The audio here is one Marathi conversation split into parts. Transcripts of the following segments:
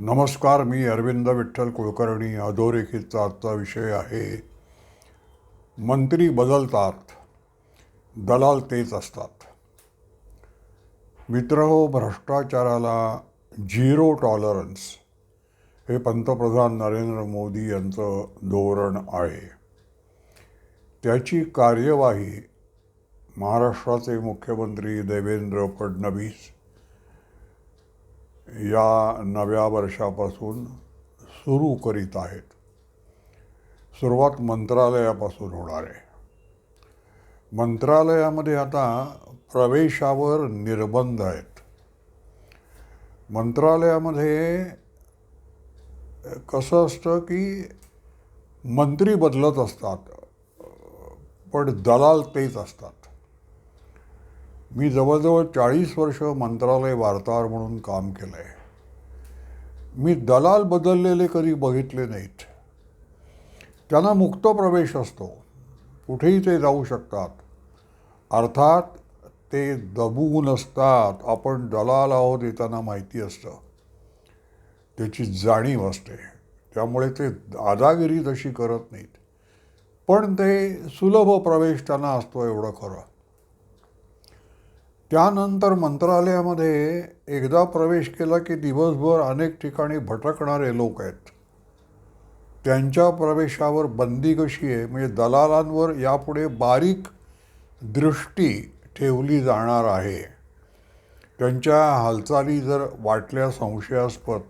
नमस्कार मी अरविंद विठ्ठल कुलकर्णी अधोरेखितचा आजचा विषय आहे. मंत्री बदलतात दलाल तेच असतात. मित्र हो भ्रष्टाचाराला झिरो टॉलरन्स हे पंतप्रधान नरेंद्र मोदी यांचं धोरण आहे. त्याची कार्यवाही महाराष्ट्राचे मुख्यमंत्री देवेंद्र फडणवीस या नव्या वर्षापासून सुरू करीत आहेत. सुरुवात मंत्रालयापासून होणार आहे. मंत्रालयामध्ये आता प्रवेशावर निर्बंध आहेत. मंत्रालयामध्ये कसं असतं की मंत्री बदलत असतात पण दलाल तेच असतात. मी जवळजवळ चाळीस वर्ष मंत्रालय वार्ताहर म्हणून काम केलं आहे मी दलाल बदललेले कधी बघितले नाहीत. त्यांना मुक्त प्रवेश असतो. कुठेही ते जाऊ शकतात. अर्थात ते दबून असतात. आपण दलाल आहोत हे त्यांना माहिती असतं. त्याची जाणीव असते. त्यामुळे ते दादागिरी तशी करत नाहीत. पण ते सुलभ प्रवेश त्यांना असतो एवढं खरं. त्यानंतर मंत्रालयामध्ये एकदा प्रवेश केला की दिवसभर अनेक ठिकाणी भटकणारे लोक आहेत. त्यांच्या प्रवेशावर बंदी कशी आहे? म्हणजे दलालांवर यापुढे बारीक दृष्टी ठेवली जाणार आहे. त्यांच्या हालचाली जर वाटल्या संशयास्पद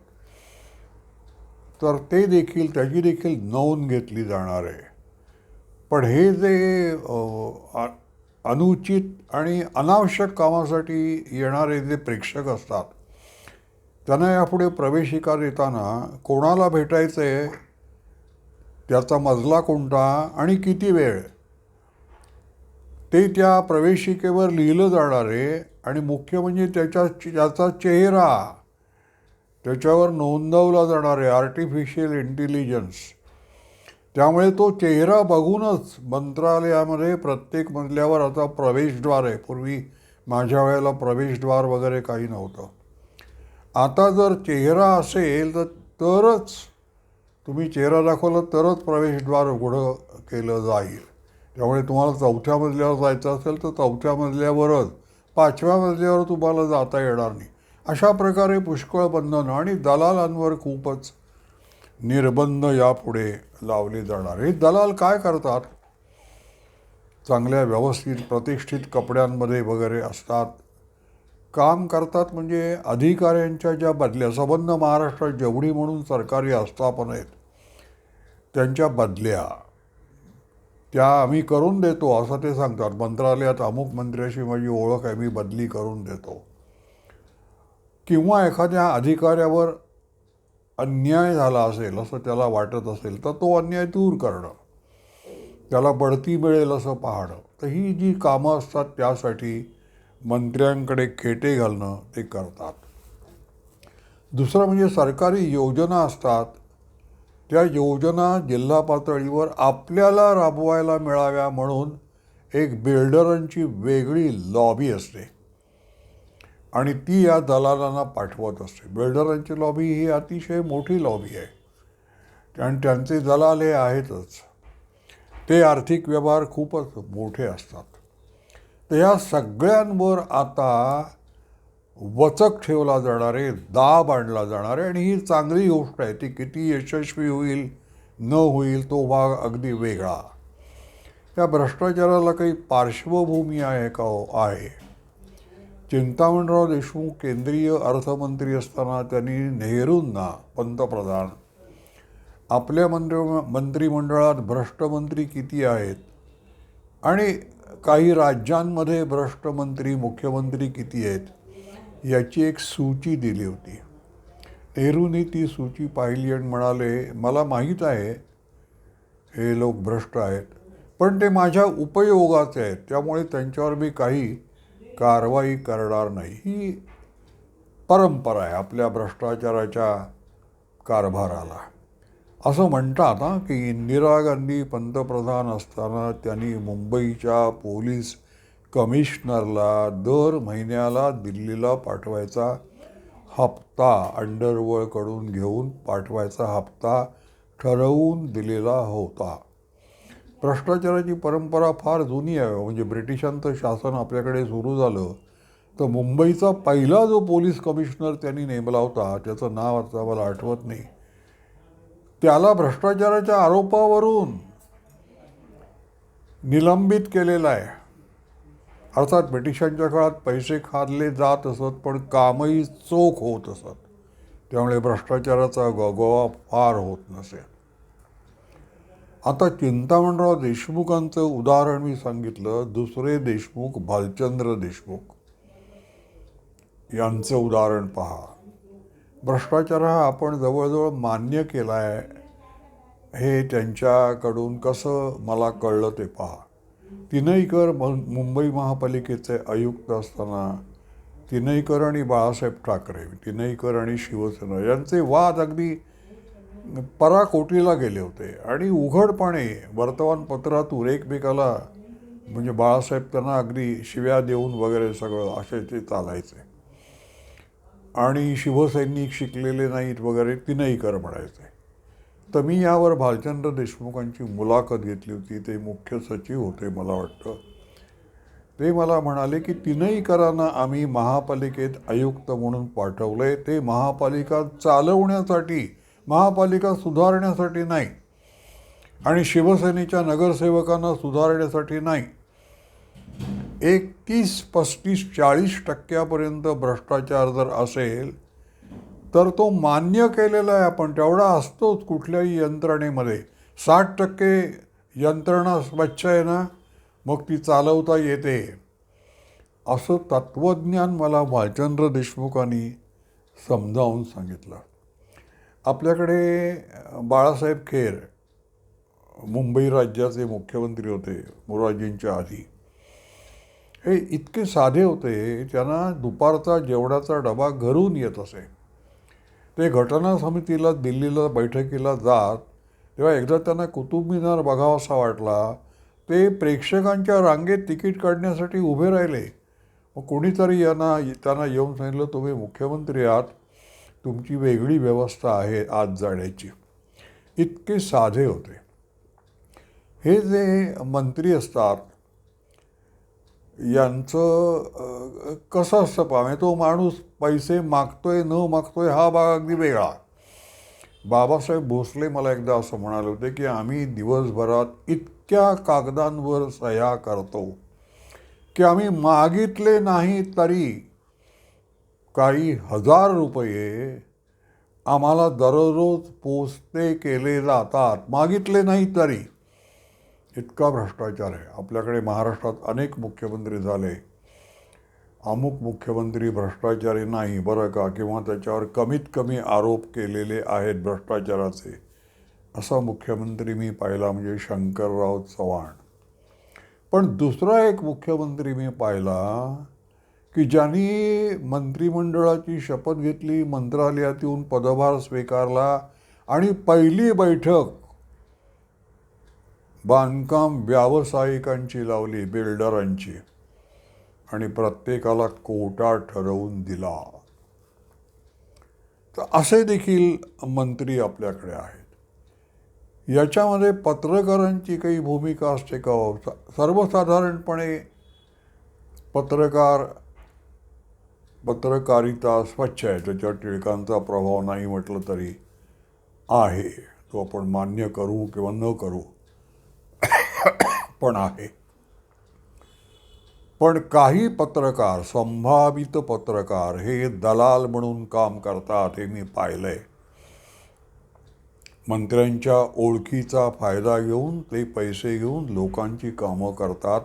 तर ते देखील त्याची देखील नोंद घेतली जाणार आहे. पण हे जे अनुचित आणि अनावश्यक कामासाठी येणारे जे प्रेक्षक असतात त्यांना यापुढे प्रवेशिका देताना कोणाला भेटायचं आहे त्याचा मजला कोणता आणि किती वेळ? ते त्या प्रवेशिकेवर लिहिलं जाणार आहे आणि मुख्य म्हणजे त्याच्या त्याचा चेहरा त्याच्यावर नोंदवला जाणारे आर्टिफिशियल इंटेलिजन्स त्यामुळे तो चेहरा बघूनच मंत्रालयामध्ये प्रत्येक मजल्यावर आता प्रवेशद्वार आहे. पूर्वी माझ्या वेळेला प्रवेशद्वार वगैरे काही नव्हतं. आता जर चेहरा असेल तर तरच तुम्ही चेहरा दाखवला तरच प्रवेशद्वार उघडं केलं जाईल. त्यामुळे तुम्हाला चौथ्या मजल्यावर जायचं असेल तर चौथ्या मजल्यावरच पाचव्या मजल्यावर तुम्हाला जाता येणार नाही. अशा प्रकारे पुष्कळ बंधनं आणि दलालांवर खूपच निर्बंध यापुढे लावले जाणार हे दलाल काय करतात? चांगल्या व्यवस्थित प्रतिष्ठित कपड्यांमध्ये वगैरे असतात. काम करतात म्हणजे अधिकाऱ्यांच्या ज्या बदल्या संबंध महाराष्ट्रात जेवढी म्हणून सरकारी आस्थापन आहेत त्यांच्या बदल्या. त्या आम्ही करून देतो असं ते सांगतात. मंत्रालयात अमुक मंत्र्याशी माझी ओळख आहे मी बदली करून देतो. किंवा एखाद्या अधिकाऱ्यावर अन्याय झाला असेल असं त्याला वाटत असेल तर तो अन्याय दूर करणं. त्याला बढती मिळेल असं पाहणं. तर ही जी कामं असतात त्यासाठी मंत्र्यांकडे खेटे घालणं ते करतात. दुसरं म्हणजे सरकारी योजना असतात. त्या योजना जिल्हा पातळीवर आपल्याला राबवायला मिळाव्या म्हणून एक बिल्डरांची वेगळी लॉबी असते. आणि ती या दलालांना पाठवत असते. बिल्डरांची लॉबी ही अतिशय मोठी लॉबी आहे. आणि त्यांचे दलाल हे आहेतच. ते आर्थिक व्यवहार खूपच मोठे असतात. तर या सगळ्यांवर आता वचक ठेवला जाणारे दाब आणला जाणारे आणि ही चांगली गोष्ट आहे. ती किती यशस्वी होईल न होईल तो भाग अगदी वेगळा. त्या भ्रष्टाचाराला काही पार्श्वभूमी आहे का? हो आहे. चिंतामणराव देशमुख केंद्रीय अर्थमंत्री असताना त्यांनी नेहरूंना पंतप्रधान. आपल्या मंत्र मंत्रिमंडळात भ्रष्टमंत्री किती आहेत? आणि काही राज्यांमध्ये भ्रष्टमंत्री मुख्यमंत्री किती आहेत? याची एक सूची दिली होती. नेहरूंनी ती सूची पाहिली आणि म्हणाले मला माहीत आहे हे लोक भ्रष्ट आहेत पण ते माझ्या उपयोगाचे आहेत त्यामुळे त्यांच्यावर मी काही कारवाई करणार नाही. ही परंपरा आहे आपल्या भ्रष्टाचाराच्या कारभाराला. असं म्हणतात हां की इंदिरा गांधी पंतप्रधान असताना त्यांनी मुंबईच्या पोलीस कमिशनरला दर महिन्याला दिल्लीला पाठवायचा हप्ता अंडरवर्ल्डकडून घेऊन पाठवायचा हप्ता ठरवून दिलेला होता. भ्रष्टाचाराची परंपरा फार जुनी आहे. म्हणजे ब्रिटिशांचं शासन आपल्याकडे सुरू झालं तर मुंबईचा पहिला जो पोलीस कमिशनर त्यांनी नेमला होता त्याचं नाव आता मला आठवत नाही. त्याला भ्रष्टाचाराच्या आरोपावरून निलंबित केलेला आहे. अर्थात ब्रिटिशांच्या काळात पैसे खाल्ले जात असत पण कामही चोख होत असत. त्यामुळे भ्रष्टाचाराचा गगोवा फार होत नसे. आता चिंतामणराव देशमुखांचं उदाहरण मी सांगितलं दुसरे देशमुख भालचंद्र देशमुख. यांचं उदाहरण पहा. भ्रष्टाचार हा आपण जवळजवळ मान्य केला आहे हे त्यांच्याकडून कसं मला कळलं ते पहा. तिनईकर मुंबई महापालिकेचे आयुक्त असताना तिनईकर आणि बाळासाहेब ठाकरे तिनईकर आणि शिवसेना यांचे वाद अगदी पराकोटीला गेले होते. आणि उघडपणे वर्तमानपत्रातून एकमेकाला म्हणजे बाळासाहेब त्यांना अगदी शिव्या देऊन वगैरे सगळं असे ते चालायचे. आणि शिवसैनिक शिकलेले नाहीत वगैरे तिनईकर म्हणायचे. तर मी यावर भालचंद्र देशमुखांची मुलाखत घेतली होती. ते मुख्य सचिव होते मला वाटतं. ते मला म्हणाले की तिनईकरांना आम्ही महापालिकेत आयुक्त म्हणून पाठवलंय. ते महापालिका चालवण्यासाठी महापालिका सुधारण्यासाठी नाही आणि शिवसेनेच्या नगरसेवकांना सुधारण्यासाठी नाही. एक तीस पस्तीस चाळीस टक्क्यापर्यंत भ्रष्टाचार जर असेल तर तो मान्य केलेला आहे आपण. तेवढा असतोच कुठल्याही यंत्रणेमध्ये. साठ टक्के यंत्रणा स्वच्छ आहे ना मग ती चालवता येते. असं तत्त्वज्ञान मला भालचंद्र देशमुखांनी समजावून सांगितलं. आपल्याकडे बाळासाहेब खेर मुंबई राज्याचे मुख्यमंत्री होते मोरारजींच्या आधी. हे इतके साधे होते त्यांना दुपारचा जेवणाचा डबा घरून येत असे. ते घटना समितीला दिल्लीला बैठकीला जात तेव्हा एकदा त्यांना कुतुब मिनार बघावासा वाटला ते प्रेक्षकांच्या रांगेत तिकीट काढण्यासाठी उभे राहिले. मग कोणीतरी यांना त्यांना येऊन सांगितलं तुम्ही मुख्यमंत्री आहात तुमची वेगळी व्यवस्था आहे आत जाण्याची. इतके साधे होते. हे जे मंत्री असतात यांचं कसं असतं पाहिजे म्हणजे तो माणूस पैसे मागतोय न मागतोय हा भाग अगदी वेगळा. बाबासाहेब भोसले मला एकदा असं म्हणाले होते की आम्ही दिवसभरात इतक्या कागदांवर सह्या करतो की आम्ही मागितले नाही तरी काही हजार रुपये आम्हाला दररोज पोचते केले जातात. मागितले नाही तरी. इतका भ्रष्टाचार आहे. आपल्याकडे महाराष्ट्रात अनेक मुख्यमंत्री झाले. अमुक मुख्यमंत्री भ्रष्टाचारी नाही बरं का? किंवा त्याच्यावर कमीत कमी आरोप केलेले आहेत भ्रष्टाचाराचे. असा मुख्यमंत्री मी पाहिला म्हणजे शंकरराव चव्हाण. पण दुसरा एक मुख्यमंत्री मी पाहिला की ज्यांनी मंत्रिमंडळाची शपथ घेतली मंत्रालयात येऊन पदभार स्वीकारला आणि पहिली बैठक बांधकाम व्यावसायिकांची लावली बिल्डरांची आणि प्रत्येकाला कोटा ठरवून दिला. तर असे देखील मंत्री आपल्याकडे आहेत. याच्यामध्ये पत्रकारांची काही भूमिका असते का हो? सर्वसाधारणपणे पत्रकार पत्रकारिता स्वच्छ आहे. त्याच्यावर टिळकांचा प्रभाव नाही म्हटलं तरी आहे. तो आपण मान्य करू किंवा न करू पण आहे. पण काही पत्रकार संभावित पत्रकार हे दलाल म्हणून काम करतात हे मी पाहिलंय. मंत्र्यांच्या ओळखीचा फायदा घेऊन ते पैसे घेऊन लोकांची कामं करतात.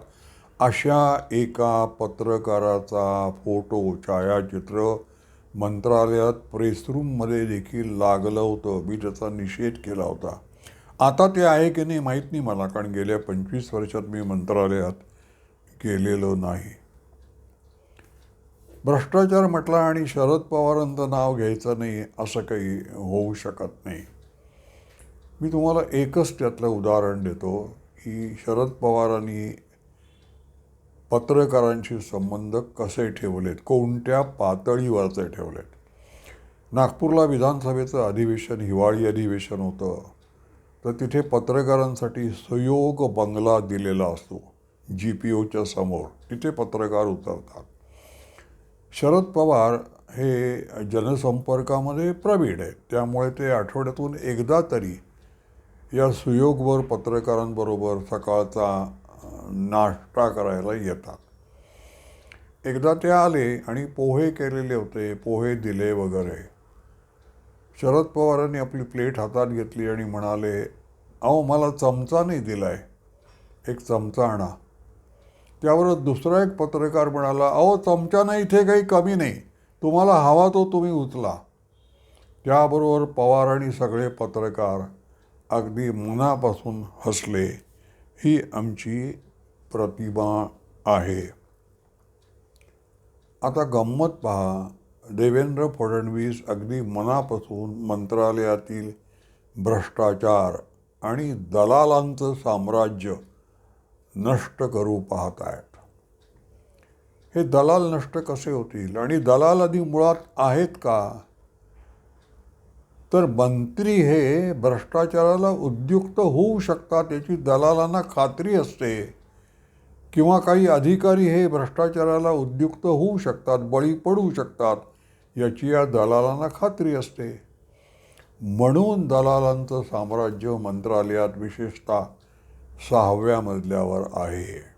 अशा एका पत्रकाराचा फोटो छायाचित्र मंत्रालयात प्रेसरूममध्ये देखील लागलं होतं. मी त्याचा निषेध केला होता. आता ते आहे की नाही माहीत नाही मला कारण गेल्या पंचवीस वर्षात मी मंत्रालयात गेलेलो नाही. भ्रष्टाचार म्हटला आणि शरद पवारांचं नाव घ्यायचं नाही असं काही होऊ शकत नाही. मी तुम्हाला एकच त्यातलं उदाहरण देतो. की शरद पवारांनी पत्रकारांशी संबंध कसे ठेवलेत? कोणत्या पातळीवरचे ठेवलेत? नागपूरला विधानसभेचं अधिवेशन हिवाळी अधिवेशन होतं. तर तिथे पत्रकारांसाठी सुयोग बंगला दिलेला असतो जी पी ओच्या समोर. तिथे पत्रकार उतरतात. शरद पवार हे जनसंपर्कामध्ये प्रवीण आहेत. त्यामुळे ते आठवड्यातून एकदा तरी या सुयोगवर पत्रकारांबरोबर सकाळचा नाश्ता करायला येतात. एकदा ते आले आणि पोहे केलेले होते पोहे दिले वगैरे. शरद पवारांनी आपली प्लेट हातात घेतली आणि म्हणाले अहो मला चमचा नाही दिलाय. एक चमचा आणा. त्यावर दुसरा एक पत्रकार म्हणाला अहो चमच्यानं इथे काही कमी नाही. तुम्हाला हवा तो तुम्ही उचला. त्याबरोबर पवार आणि सगळे पत्रकार अगदी मनापासून हसले. ही आमची प्रतिमा आहे. आता गंमत पहा. देवेंद्र फडणवीस अगदी मनापासून मंत्रालयातील भ्रष्टाचार आणि दलालांचं साम्राज्य नष्ट करू पाहत आहेत हे दलाल नष्ट कसे होतील? आणि दलाल आधी मुळात आहेत का? तर मंत्री हे भ्रष्टाचाराला उद्युक्त होऊ शकतात याची दलालांना खात्री असते. किंवा काही अधिकारी हे भ्रष्टाचाराला उद्युक्त होऊ शकतात बळी पडू शकतात याची या दलालांना खात्री असते. म्हणून दलालांचं साम्राज्य मंत्रालयात विशेषतः सहाव्या मजल्यावर आहे.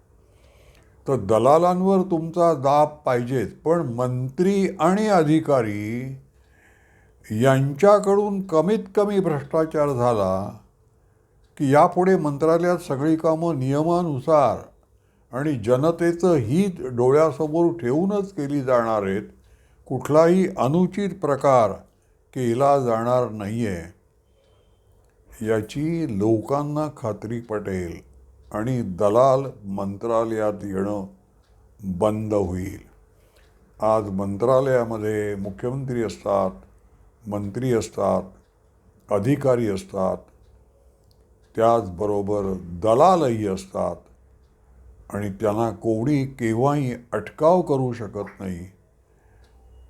तर दलालांवर तुमचा दाब पाहिजेच पण मंत्री आणि अधिकारी यांच्याकडून कमीत कमी भ्रष्टाचार झाला की यापुढे मंत्रालयात सगळी कामं नियमानुसार आणि जनतेचं हित डोळ्यासमोर ठेवूनच केली जाणार आहेत कुठलाही अनुचित प्रकार केला जाणार नाही आहे याची लोकांना खात्री पटेल आणि दलाल मंत्रालयात येणं बंद होईल. आज मंत्रालयामध्ये मुख्यमंत्री असतात मंत्री असतात अधिकारी असतात त्याचबरोबर दलालही असतात. आणि त्यांना कोणी केव्हाही अटकाव करू शकत नाही.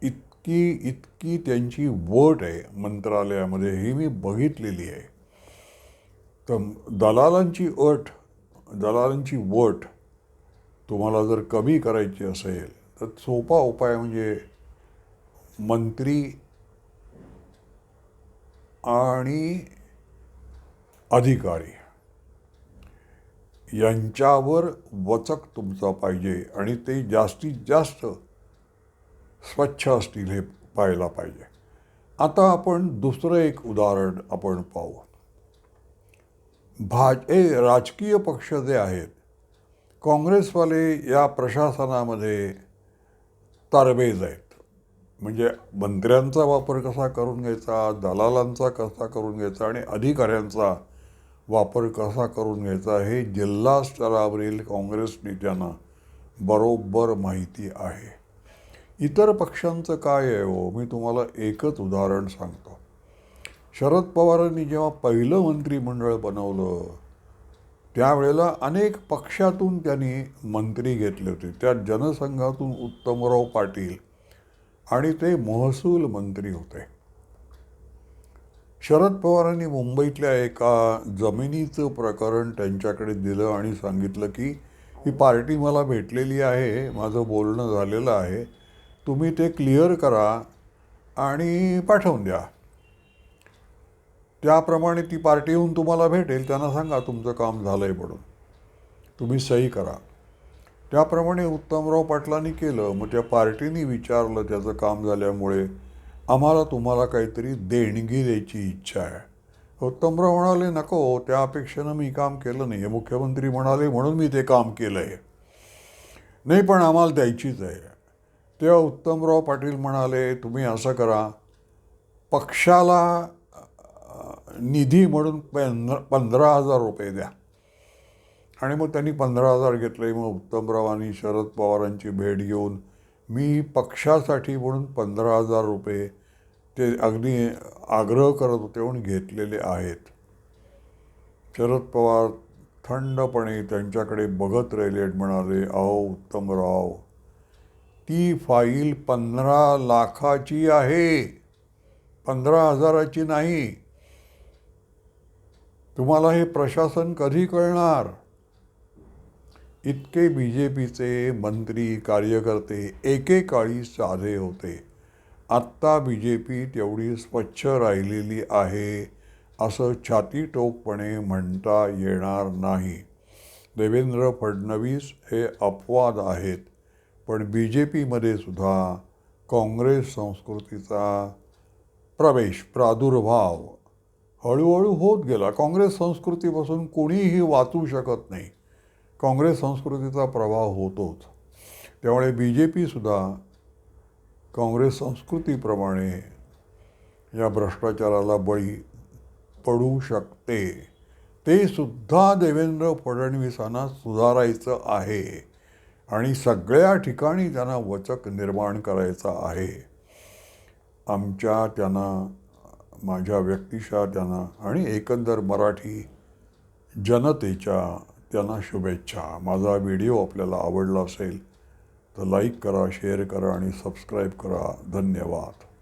इतकी इतकी त्यांची वट आहे मंत्रालयामध्ये ही मी बघितलेली आहे. तर दलालांची अट दलालांची वट तुम्हाला जर कमी करायची असेल तर सोपा उपाय म्हणजे मंत्री आणि अधिकारी. यांच्यावर वचक तुमचा पाहिजे आणि ते जास्तीत जास्त स्वच्छ असतील हे पाहायला पाहिजे. आता आपण दुसरं एक उदाहरण आपण पाहू. भाज हे राजकीय पक्ष जे आहेत काँग्रेसवाले या प्रशासनामध्ये तरबेज आहेत. म्हणजे मंत्र्यांचा वापर कसा करून घ्यायचा दलालांचा कसा करून घ्यायचा आणि अधिकाऱ्यांचा वापर कसा करून घ्यायचा हे जिल्हा स्तरावरील काँग्रेस नेत्यांना बरोबर माहिती आहे. इतर पक्षांचं काय आहे हो? मी तुम्हाला एकच उदाहरण सांगतो. शरद पवारांनी जेव्हा पहिलं मंत्रिमंडळ बनवलं त्यावेळेला अनेक पक्षातून त्यांनी मंत्री घेतले होते. त्यात जनसंघातून उत्तमराव पाटील आणि ते महसूल मंत्री होते. शरद पवारांनी मुंबईतल्या एका जमिनीचं प्रकरण त्यांच्याकडे दिलं आणि सांगितलं की ही पार्टी मला भेटलेली आहे माझं बोलणं झालेलं आहे तुम्ही ते क्लिअर करा आणि पाठवून द्या. त्याप्रमाणे ती पार्टी येऊन तुम्हाला भेटेल त्यांना सांगा तुमचं काम झालं आहे म्हणून. तुम्ही सही करा. त्याप्रमाणे उत्तमराव पाटलांनी केलं मग त्या पार्टीने विचारलं त्याचं काम झाल्यामुळे आम्हाला तुम्हाला काहीतरी देणगी द्यायची इच्छा आहे. उत्तमराव म्हणाले नको त्या अपेक्षेनं मी काम केलं नाही. मुख्यमंत्री म्हणाले म्हणून मी ते काम केलं आहे नाही पण आम्हाला द्यायचीच आहे. तेव्हा उत्तमराव पाटील म्हणाले तुम्ही असं करा पक्षाला निधी म्हणून पंधरा पंधरा हजार रुपये द्या. आणि मग त्यांनी पंधरा हजार घेतले. मग उत्तमरावांनी शरद पवारांची भेट घेऊन मी पक्षासाठी म्हणून पंधरा हजार रुपये ते अगदी आग्रह करत होते म्हणून घेतलेले आहेत. शरद पवार थंडपणे त्यांच्याकडे बघत राहिले म्हणाले अहो उत्तमराव ती फाईल पंधरा लाखाची आहे. पंधरा हजाराची नाही. तुम्हाला हे प्रशासन कधी कळणार? इतके बी जे पीचे मंत्री कार्यकर्ते एकेकाळी साधे होते. आत्ता बी जे पी तेवढी स्वच्छ राहिलेली आहे असं छातीटोकपणे म्हणता येणार नाही. देवेंद्र फडणवीस हे अपवाद आहेत पण बी जे पीमध्ये सुद्धा काँग्रेस संस्कृतीचा प्रवेश प्रादुर्भाव हळूहळू होत गेला. काँग्रेस संस्कृतीपासून कोणीही वाचू शकत नाही. काँग्रेस संस्कृतीचा प्रभाव होतोच. त्यामुळे बी जे पीसुद्धा काँग्रेस संस्कृतीप्रमाणे या भ्रष्टाचाराला बळी पडू शकते. ते सुद्धा देवेंद्र फडणवीसांना सुधारायचं आहे आणि सगळ्या ठिकाणी त्यांना वचक निर्माण करायचा आहे. आमच्या त्यांना माझ्या व्यक्तिशा त्यांना आणि एकंदर मराठी जनतेच्या त्यांना शुभेच्छा. माझा व्हिडिओ आपल्याला आवडला असेल तर लाईक करा शेअर करा आणि सबस्क्राईब करा. धन्यवाद.